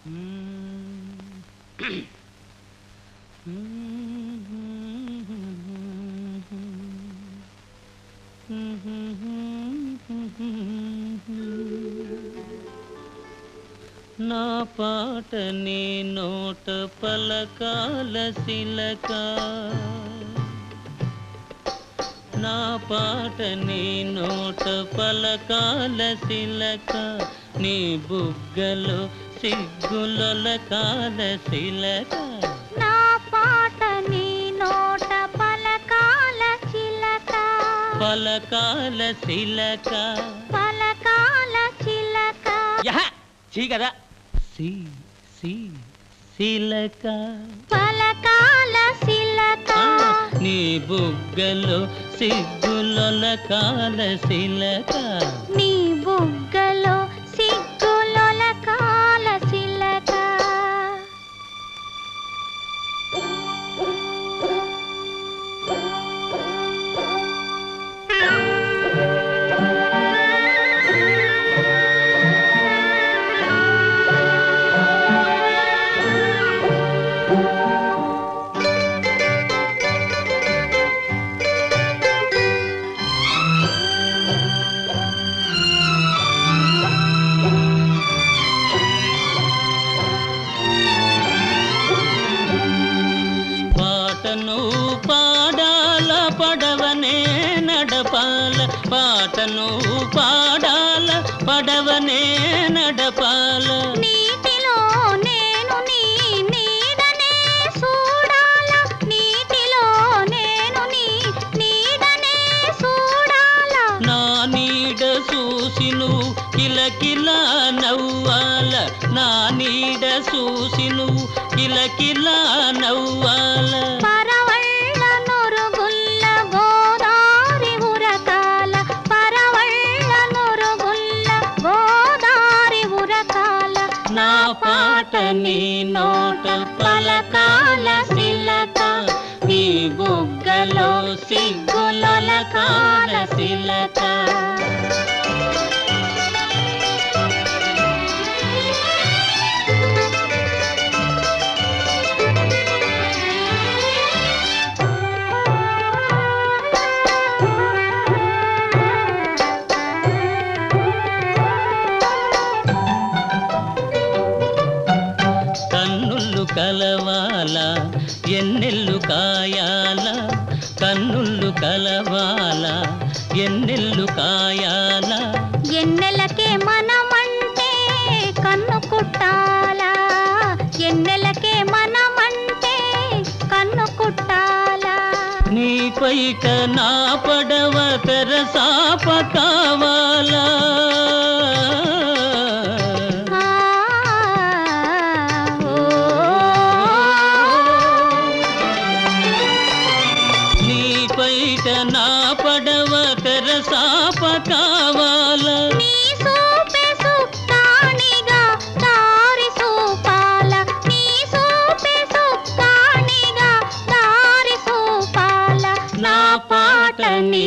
నా పాట నీ నోట పలకాల శిలక. నా పాట నీ నోట పలకాల శిలక. నీ బుగ్గలో సిగ్గులొల కాల శిలక. నా పాట నీ నోట పలకాల చిలక. పలకాల శిలక. పలకాల చిలక. యహ! చీ కదా. సి సి శిలక. పలకాల శిలక. నీ బుగ్గలో సిగ్గులొల కాల శిలక. నీ పాడాల పడవనే నడపాల పాటను పాడాల పడవనే నడపాల. నీటిలో నేను నీ నీడనే చూడాల నీటిలో నేను నీ నీడనే చూడాల. నా నీడ చూసి నువ్వు కిలకిలా నవ్వాల నా నీడ చూసి నువ్వు కిలకిలా నవ్వాల. మాట నీ నోట పలకాల శిలక. నీ బుగ్గలో సిగ్గులొల కాల శిలక. కలవాల? ఎన్నెల్లు కాయాల? కన్నుళ్ళు కలవాల? ఎన్నెల్లు కాయాల? ఎన్నెలకే మనమంటే కన్ను కుట్టాలా? ఎన్నెలకే మనమంటే కన్ను కుట్టాలా? నీ పైట నా పడవ తెరసాప కావాలా? పైట నా పడవ తెరసాప కావాల. నీ సూపే సుక్కాణిగా దారి నీ బుగ్గలో సుక్కాణిగా దారి సూపాల. నా పాట నీ